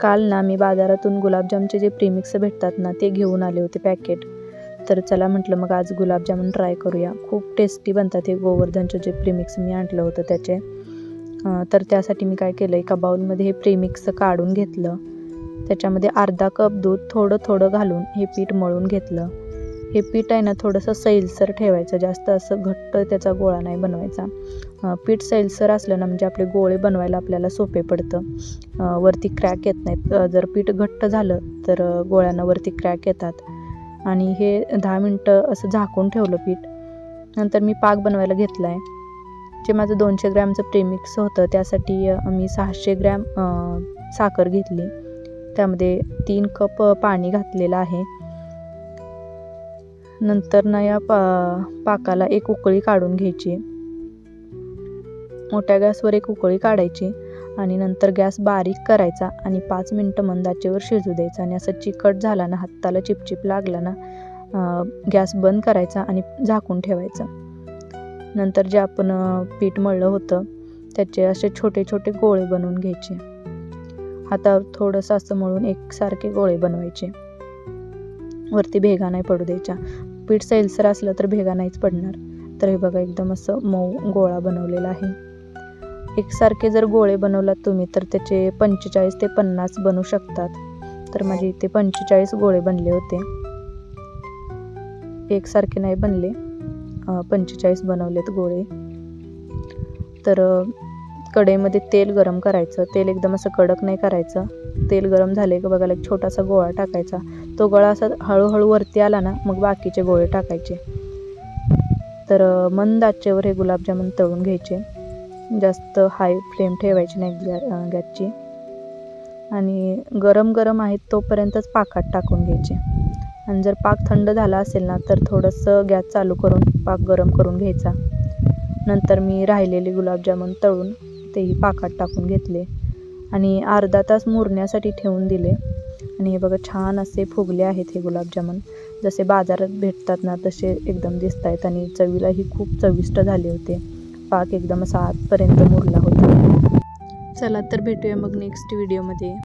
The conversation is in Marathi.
काल ना मी बाजारातून गुलाबजामचे जे प्रीमिक्स भेटतात ना ते घेऊन आले होते पॅकेट तर चला म्हटलं मग आज गुलाबजामुन ट्राय करूया. खूप टेस्टी बनतात हे गोवर्धनचे जे प्रीमिक्स मी आणलं होतं त्याचे. तर त्यासाठी मी काय केलं एका बाऊलमध्ये हे प्रीमिक्स काढून घेतलं. त्याच्यामध्ये अर्धा कप दूध थोडं थोडं घालून हे पीठ मळून घेतलं. हे पीठ आहे ना थोडंसं सैलसर ठेवायचं जास्त असं घट्ट त्याचा गोळा नाही बनवायचा. पीठ सैलसर असलं ना म्हणजे आपले गोळे बनवायला आपल्याला सोपे पडतं. वरती क्रॅक येत नाहीत. जर पीठ घट्ट झालं तर गोळ्यांना वरती क्रॅक येतात. आणि हे दहा मिनटं असं झाकून ठेवलं पीठ. नंतर मी पाक बनवायला घेतला आहे जे माझं दोनशे ग्रॅमचं प्रेमिक्स होतं त्यासाठी मी सहाशे ग्रॅम साखर घेतली. त्यामध्ये तीन कप पाणी घातलेलं आहे. नंतर ना या पा पाकाला एक उकळी काढून घ्यायची. मोठ्या गॅसवर एक उकळी काढायची आणि नंतर गॅस बारीक करायचा आणि पाच मिनटं मंदाचेवर शिजू द्यायचा. आणि असं चिकट झाला ना हाताला चिपचिप लागला ना गॅस बंद करायचा आणि झाकून ठेवायचा. नंतर जे आपण पीठ मळलं होतं त्याचे असे छोटे छोटे गोळे बनवून घ्यायचे. हातावर थोडंसं असं मळून एकसारखे गोळे बनवायचे. वरती भेगा नाही पडू द्यायच्या. पीठ सैलसर असलं तर भेगा नाहीच पडणार. तर हे बघा एकदम असं मऊ गोळा बनवलेला आहे. एकसारखे जर गोळे बनवलात तुम्ही तर त्याचे पंचेचाळीस ते पन्नास बनू शकतात. तर माझे इथे पंचेचाळीस गोळे बनले होते. एकसारखे नाही बनले. पंचेचाळीस बनवलेत गोळे. तर कढईमध्ये तेल गरम करायचं. तेल एकदम असं कडक नाही करायचं. तेल गरम झाले की बघायला एक छोटासा गोळा टाकायचा. तो गोळा असा हळूहळू वरती आला ना मग बाकीचे गोळे टाकायचे. तर मंद आचेवर हे गुलाबजामुन तळून घ्यायचे. जास्त हाय फ्लेम ठेवायची नाही गॅ गॅसची. आणि गरम गरम आहेत तोपर्यंतच पाकात टाकून घ्यायचे. आणि जर पाक थंड झाला असेल ना तर थोडंसं गॅस चालू करून पाक गरम करून घ्यायचा. नंतर मी राहिलेले गुलाबजामुन तळून तेही पाकात टाकून घेतले आणि अर्धा तास मुरण्यासाठी ठेवून दिले. आणि हे बघा छान असे फुगले आहेत हे गुलाबजामुन. जसे बाजारात भेटतात ना तसे एकदम दिसत आहेत आणि चवीलाही खूप चविष्ट झाले होते. पाक एकदम असा आतपर्यंत मुरला होता. चला तर भेटूया मग नेक्स्ट व्हिडिओमध्ये